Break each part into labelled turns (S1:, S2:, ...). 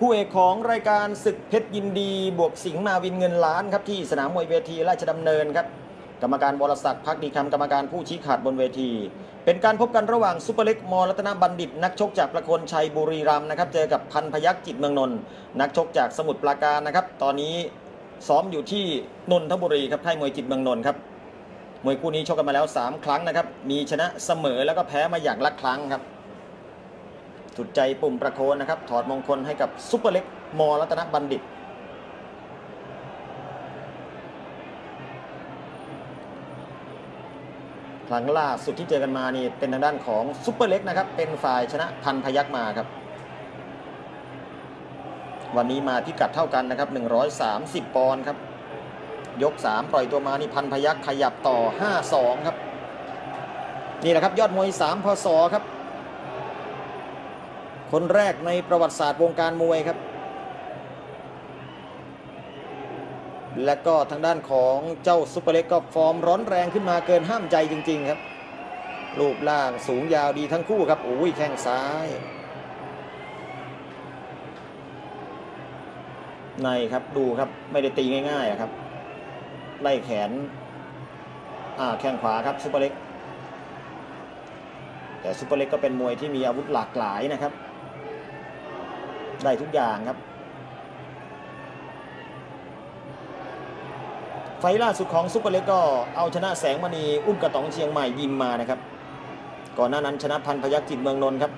S1: คู่เอกของรายการศึกเพชรยินดี บวกสิงห์มาวินเงินล้านครับที่สนามมวยเวทีราชดำเนินครับกรรมการวรศักดิ์พักดีคำกรรมการผู้ชี้ขาดบนเวที เป็นการพบกันระหว่างซุปเปอร์เล็กมรัตนบัณฑิต นักชกจากประโคนชัยบุรีรัมย์นะครับเจอกับพันพยักจิตเมืองนนท์นักชกจากสมุทรปราการนะครับตอนนี้ซ้อมอยู่ที่นนทบุรีครับค่ายมวยจิตเมืองนนท์ครับมวยคู่นี้ชกกันมาแล้ว 3 ครั้งนะครับมีชนะเสมอแล้วก็แพ้มาอย่างละครั้งครับ สุดใจปุ่มประโคนนะครับ ถอดมงคลให้กับซุปเปอร์เล็กมอรัตนบัณฑิต ครั้งล่าสุดที่เจอกันมานี่เป็นทางด้านของซุปเปอร์เล็กนะครับ เป็นฝ่ายชนะพันพยักมาครับ วันนี้มาพิกัดเท่ากันนะครับ 130 ปอนด์ครับ ยก 3 ปล่อยตัวมานี่พันพยักขยับต่อ 5-2 ครับ นี่แหละครับยอดมวย3พศครับ คนแรกในประวัติศาสตร์วงการมวยครับ และก็ทางด้านของเจ้าซุปเปอร์เล็กก็ฟอร์มร้อนแรงขึ้นมาเกินห้ามใจจริง ๆ ครับ รูปร่างสูงยาวดีทั้งคู่ครับโอ้ยแข้งซ้ายในครับดูครับไม่ได้ตีง่ายๆครับ ไล่แขน อ่าแข้งขวาครับซุปเปอร์เล็ก แต่ซุปเปอร์เล็กก็เป็นมวยที่มีอาวุธหลากหลายนะครับ ได้ทุกอย่างครับ ไฟล่าสุดของซุปเปอร์เล็กก็เอาชนะแสงมณีอุ้มกระตองเชียงใหม่ยิมมานะครับ ก่อนหน้านั้นชนะพันพยักจิตเมืองนนท์ครับ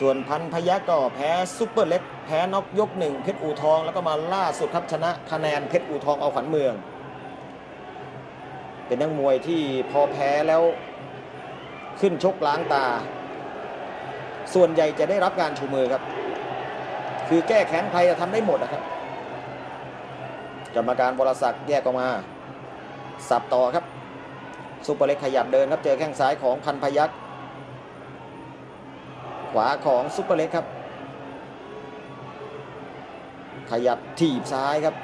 S1: ส่วนพันพยักก็แพ้ซุปเปอร์เล็กแพ้น็อกยกหนึ่งเพชรอู่ทองแล้วก็มาล่าสุดครับชนะคะแนนเพชรอู่ทองเอาขวัญเมือง เป็นนักมวยที่พอแพ้แล้วขึ้นชกล้างตา ส่วนใหญ่จะได้รับการชูมือครับ คือแก้แค้นใครจะทำได้หมดนะครับกรรมการบรศักดิ์แยกออกมาสับต่อครับซุปเปอร์เล็กขยับเดินครับเจอแข้งซ้ายของพันพยักขวาของซุปเปอร์เล็กครับ ขยับถีบซ้ายครับ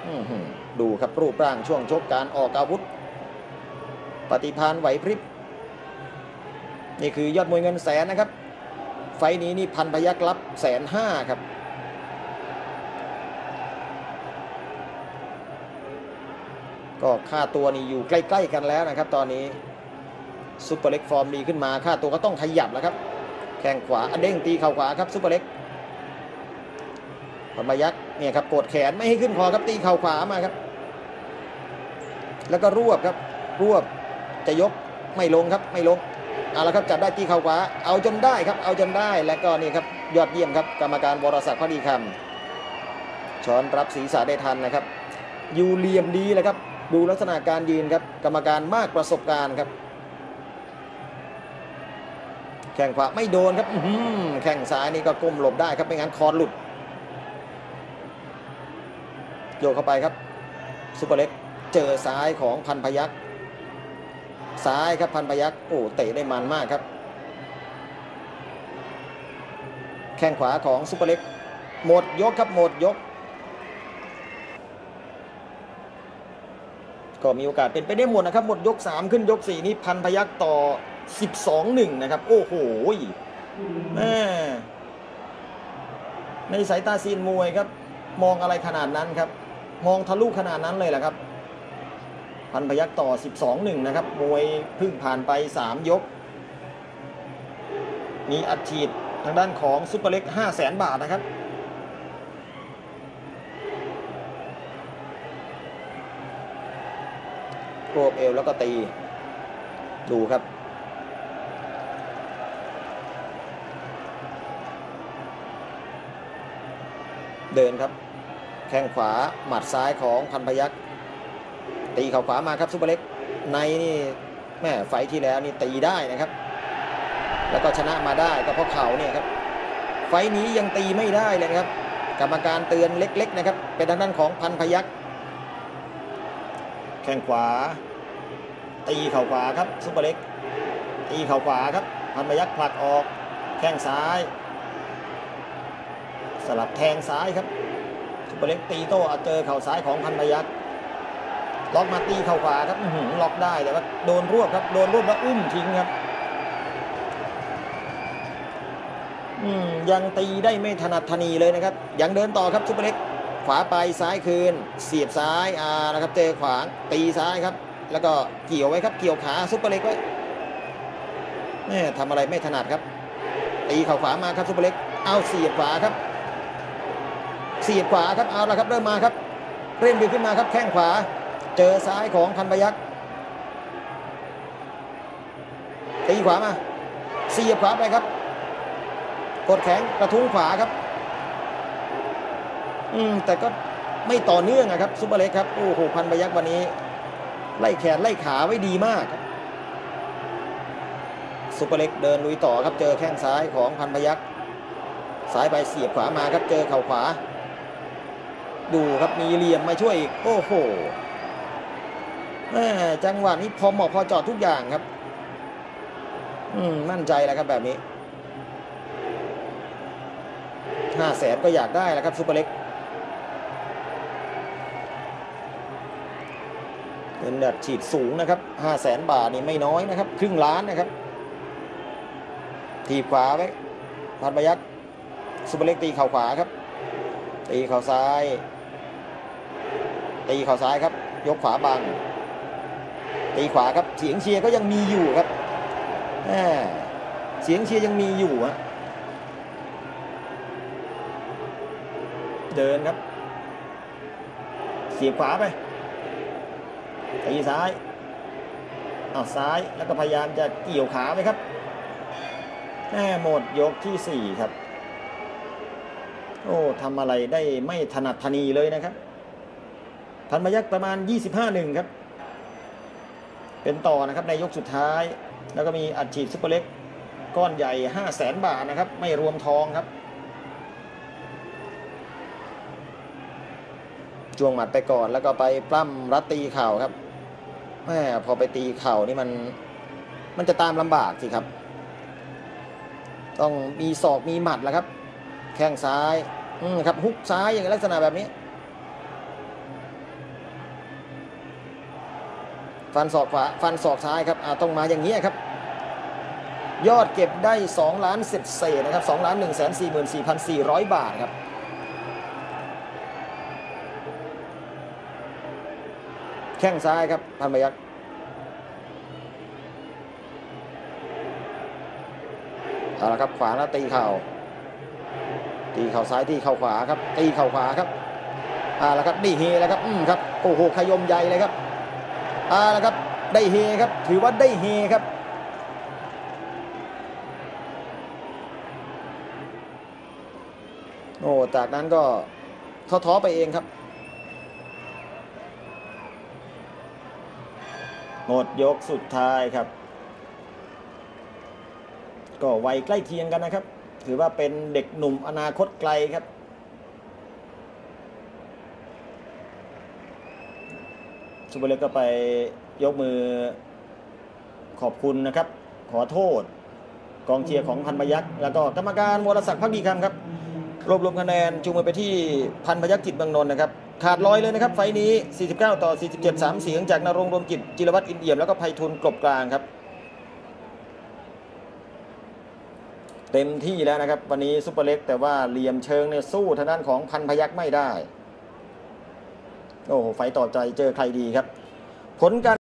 S1: ดูครับรูปร่างช่วงชกการออกอาวุธ ปฏิพานไหวพริบ นี่คือยอดมวยเงินแสนนะครับ ฟนี้นี่พันพยักรับแสนห้าครับก็ค่าตัวนี่อยู่ใกล้ ๆ กันแล้วนะครับ ตอนนี้ซุปเปอร์เล็กฟอร์มดีขึ้นมาค่าตัวก็ต้องขยับแล้วครับ แข้งขวาอเด้งตีเข่าขวาครับซุปเปอร์เล็กพันพยักเนี่ยครับกดแขนไม่ให้ขึ้นคอครับตีเข่าขวามาครับ แล้วก็รวบครับ รวบจะยกไม่ลงครับไม่ลง เอาละครับจับได้ตีเข่าขวาเอาจนได้ครับเอาจนได้และก็นี่ครับยอดเยี่ยมครับกรรมการวรศักดิ์พอดีคำช้อนรับศีรษะได้ทันนะครับ อยู่เหลี่ยมดีเลยครับ ดูลักษณะการยืนครับกรรมการมากประสบการณ์ครับ แข้งขวาไม่โดนครับอืแข้งซ้ายนี่ก็ก้มหลบได้ครับไม่งั้นคอหลุดโยกเข้าไปครับซุปเปอร์เล็กเจอซ้ายของพันพยักษ ซ้ายครับพันพยักโอ้เตะได้มันมากครับ แข้งขวาของซุปเปอร์เล็กหมดยกครับหมดยก ก็มีโอกาสเป็นไปได้หมดนะครับ หมดยก 3 ขึ้นยก 4 นี้พันพยักต่อ 12-1 นะครับ โอ้โหแม่ในสายตาซีนมวยครับ มองอะไรขนาดนั้นครับ มองทะลุขนาดนั้นเลยแหละครับ พันพยักต่อ 12-1 นะครับ มวยพึ่งผ่านไป 3 ยก มีอัดฉีดทางด้านของซุปเปอร์เล็ก 5 0 0แสนบาทนะครับรวบเอวแล้วก็ตี ดูครับเดินครับ แข้งขวาหมัดซ้ายของพันพยัก ตีเข่าขวามาครับซุปเปอร์เล็กในนี่แม่ไฟที่แล้วนี่ตีได้นะครับ แล้วก็ชนะมาได้ก็เพราะเข่าเนี่ยครับ ไฟนี้ยังตีไม่ได้เลยนะครับ กรรมการเตือนเล็ก ๆ นะครับ เป็นทางด้านของพันพยักแข้งขวา ตีเข่าขวาครับซุปเปอร์เล็ก ตีเข่าขวาครับ พันพยักผลักออกแข้งซ้าย สลับแทงซ้ายครับซุปเปอร์เล็กตีโต้เอาเจอเข่าซ้ายของพันพยัก ล็อกมาตีเข่าขวาครับหืล็อกได้แต่ว่าโดนรวบครับโดนรวบแล้วอุ้มทิ้งครับอืมยังตีได้ไม่ถนัดถนีเลยนะครับ ยังเดินต่อครับซุปเปอร์เล็ก ขวาไปซ้ายคืน เสียบซ้ายอ่านะครับเจอขวางตีซ้ายครับ แล้วก็เกี่ยวไว้ครับเกี่ยวขาซุปเปอร์เล็กไว้แม่ทำอะไรไม่ถนัดครับ ตีเข่าขวามาครับซุปเปอร์เล็ก เอาเสียบขวาครับ เสียบขวาครับเอาละครับเริ่มมาครับ เร่งบีขึ้นมาครับแข้งขวา เจอซ้ายของพันพยักตีขวามาเสียบขวาไปครับ กดแข็งกระทุ้งขวาครับ อืมแต่ก็ไม่ต่อเนื่องอะครับซุปเปอร์เล็กครับโอ้โหพันพยักวันนี้ ไล่แขนไล่ขาไว้ดีมากครับซุปเปอร์เล็กเดินลุยต่อครับเจอแข้งซ้ายของพันพยักษ์ซ้ายไปเสียบขวามาครับเจอเข่าขวา ดูครับมีเหลี่ยมมาช่วยอีก โอ้โห จังหวะนี้พอเหมาะพอจอดทุกอย่างครับ อืมมั่นใจแล้วครับแบบนี้ห้าแสนก็อยากได้แล้วครับซุปเปอร์เล็กเงินดัดฉีดสูงนะครับห้าแสนบาทนี่ไม่น้อยนะครับ ครึ่งล้านนะครับ ทีบขวาไว้พันพยักษ์ซุปเปอร์เล็กตีเข่าขวาครับ ตีเข่าซ้าย ตีเข่าซ้ายครับ ยกขวาบัง ตีขวาครับเสียงเชียร์ก็ยังมีอยู่ครับเสียงเชียร์ยังมีอยู่ฮะเดินครับ เสียบขวาไปตีซ้ายเอาซ้ายแล้วก็พยายามจะเกี่ยวขาไปครับแม่หมดยกที่สี่ครับ โอ้ทำอะไรได้ไม่ถนัดทนีเลยนะครับพันพยักประมาณ 25หนึ่งครับ เป็นต่อนะครับในยกสุดท้าย แล้วก็มีอัดฉีดซุปเปอร์เล็กก้อนใหญ่5 0 0แสนบาทนะครับ ไม่รวมทองครับจวงหมัดไปก่อนแล้วก็ไปปล้ำรัดตีเข่าครับแม่พอไปตีเข่านี่มันมันจะตามลำบากสิครับ ต้องมีศอกมีหมัดแล้วครับ แข้งซ้ายอืมครับฮุกซ้ายอย่างลักษณะแบบนี้ ฟันศอกขวาฟันศอกซ้ายครับอ่าต้องมาอย่างนี้ครับ ยอดเก็บได้2ล้านเศษเศษนะครับ2ล้าน1 4 4 4 0 0 บาทครับแข้งซ้ายครับพันพยักษ์เอาละครับขวาแล้วตีเข่าตีเข่าซ้ายตีเข่าขวาครับตีเข่าขวาครับเอาละครับนี่เฮแล้วครับอืมครับโอ้โหขยมใหญ่เลยครับ อาละครับได้เฮครับถือว่าได้เฮครับโอ้จากนั้นก็ท้อๆไปเองครับหมดยกสุดท้ายครับ ก็วัยใกล้เคียงกันนะครับ ถือว่าเป็นเด็กหนุ่มอนาคตไกลครับ สุเปอร์เล็กก็ไปยกมือขอบคุณนะครับ ขอโทษ กองเชียร์ของพันพยักษ์แล้วก็กรรมการวรศักดิ์พักดีคำครับ รวบรวมคะแนนจูงมือไปที่พันพยักษ์จิตบางนนท์นะครับ ขาดลอยเลยนะครับ ไฟนี้ 49 ต่อ 47 3 เสียงจากนรงรวมจิตจิรวัตรอินเอี่ยมแล้วก็ไพฑูรย์กลบกลางครับ เต็มที่แล้วนะครับ วันนี้ซุปเปอร์เล็ก แต่ว่าเหลี่ยมเชิงเนี่ยสู้ทางด้านของพันพยักษ์ไม่ได้ โอ้โหไฟต์ต่อใจเจอใครดีครับ ผลการ